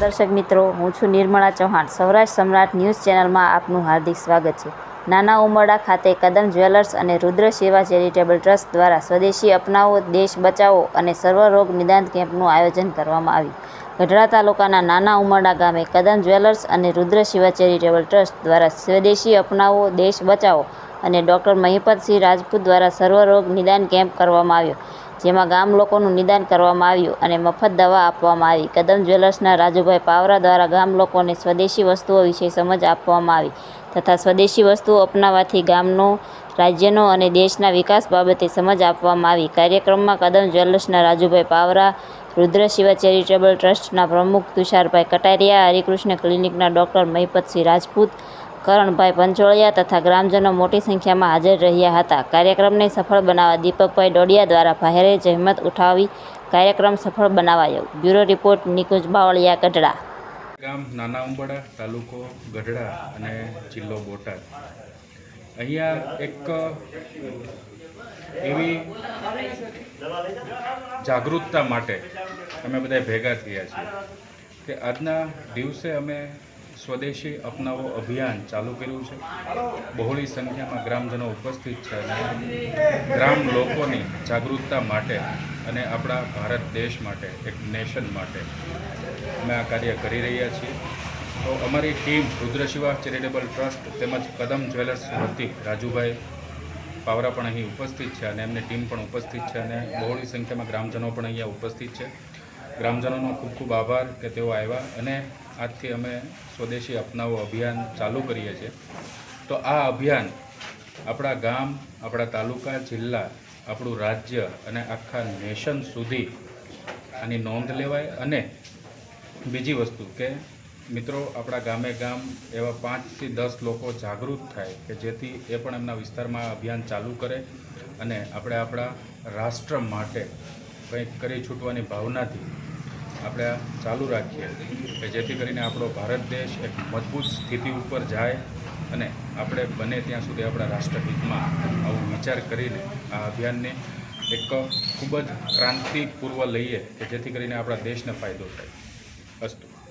દર્શક મિત્રો, હું છું નિર્મળા ચૌહાણ. સૌરાષ્ટ્ર સમ્રાટ ન્યૂઝ ચેનલમાં આપનું હાર્દિક સ્વાગત છે. નાના ઉમરડા ખાતે કદમ જ્વેલર્સ અને રુદ્ર સેવા ચેરિટેબલ ટ્રસ્ટ દ્વારા સ્વદેશી અપનાવો, દેશ બચાવો અને સર્વરોગ નિદાન કેમ્પનું આયોજન કરવામાં આવ્યું. ગઢડા તાલુકાના નાના ઉમરડા ગામે કદમ જ્વેલર્સ અને રુદ્ર સેવા ચેરિટેબલ ટ્રસ્ટ દ્વારા સ્વદેશી અપનાવો, દેશ બચાવો અને ડૉક્ટર મહિપતસિંહ રાજપૂત દ્વારા સર્વરોગ નિદાન કેમ્પ કરવામાં આવ્યો. જેમાં ગામ લોકોનું નિદાન કરવામાં આવ્યું અને મફત દવા આપવામાં આવી. કદમ જ્વેલર્સના રાજુભાઈ પાવરા દ્વારા ગામ લોકોને સ્વદેશી વસ્તુઓ વિશે સમજ આપવામાં આવી તથા સ્વદેશી વસ્તુઓ અપનાવવાથી ગામનો, રાજ્યનો અને દેશના વિકાસ બાબતે સમજ આપવામાં આવી. કાર્યક્રમમાં કદમ જ્વેલર્સના રાજુભાઈ પાવરા, રુદ્ર શિવા ચેરિટેબલ ટ્રસ્ટના પ્રમુખ તુષારભાઈ કટારિયા, હરિકૃષ્ણ ક્લિનિકના ડૉક્ટર મહિપતસિંહ રાજપૂત કરણભાઈ પંચોળિયા તથા ગ્રામજનો મોટી સંખ્યામાં હાજર રહ્યા હતા. કાર્યક્રમને સફળ બનાવવા દીપકભાઈ ડોડિયા દ્વારા ભારે જહેમત ઉઠાવી કાર્યક્રમ સફળ બનાવાયો. Bureau report Nikunj Bavaliya, Gadhada. ગામ નાના ઉંબડા, તાલુકો ગઢડા અને જિલ્લો બોટાદ. અહીંયા એક એવી જાગૃતતા માટે અમે બધા ભેગા થયા છીએ કે આજના દિવસે અમે સ્વદેશી અપનાવો અભિયાન ચાલુ કર્યું છે. બહોળી સંખ્યામાં ગ્રામજનો ઉપસ્થિત છે અને ગ્રામ લોકોની જાગૃતતા માટે અને આપણા ભારત દેશ માટે, એક નેશન માટે અમે આ કાર્ય કરી રહ્યા છીએ. તો અમારી ટીમ રુદ્રશિવા ચેરિટેબલ ટ્રસ્ટ તેમજ કદમ જ્વેલર્સ વતી રાજુભાઈ પાવરા પણ અહીં ઉપસ્થિત છે અને એમની ટીમ પણ ઉપસ્થિત છે અને બહોળી સંખ્યામાં ગ્રામજનો પણ અહીંયા ઉપસ્થિત છે. ગ્રામજનોનો ખૂબ ખૂબ આભાર કે તેઓ આવ્યા અને આજથી અમે સ્વદેશી અપનાવો અભિયાન ચાલુ કરીએ છીએ. તો આ અભિયાન આપણા ગામ, આપણા તાલુકા, જિલ્લા, આપણું રાજ્ય અને આખા નેશન સુધી આની નોંધ લેવાય અને બીજી વસ્તુ કે મિત્રો આપણા ગામે ગામ એવા પાંચથી દસ લોકો જાગૃત થાય કે જેથી એ પણ એમના વિસ્તારમાં અભિયાન ચાલુ કરે અને આપણે આપણા રાષ્ટ્ર માટે કંઈક કરી છૂટવાની ભાવનાથી આપણે ચાલુ રાખીએ કે જેથી કરીને આપણો ભારત દેશ એક મજબૂત સ્થિતિ ઉપર જાય અને આપણે બને ત્યાં સુધી આપણા રાષ્ટ્રહિતમાં આવું વિચાર કરીને આ અભિયાનને એક ખૂબ જ ક્રાંતિપૂર્વ લઈએ કે જેથી કરીને આપણા દેશને ફાયદો થાય. અસ્તુ.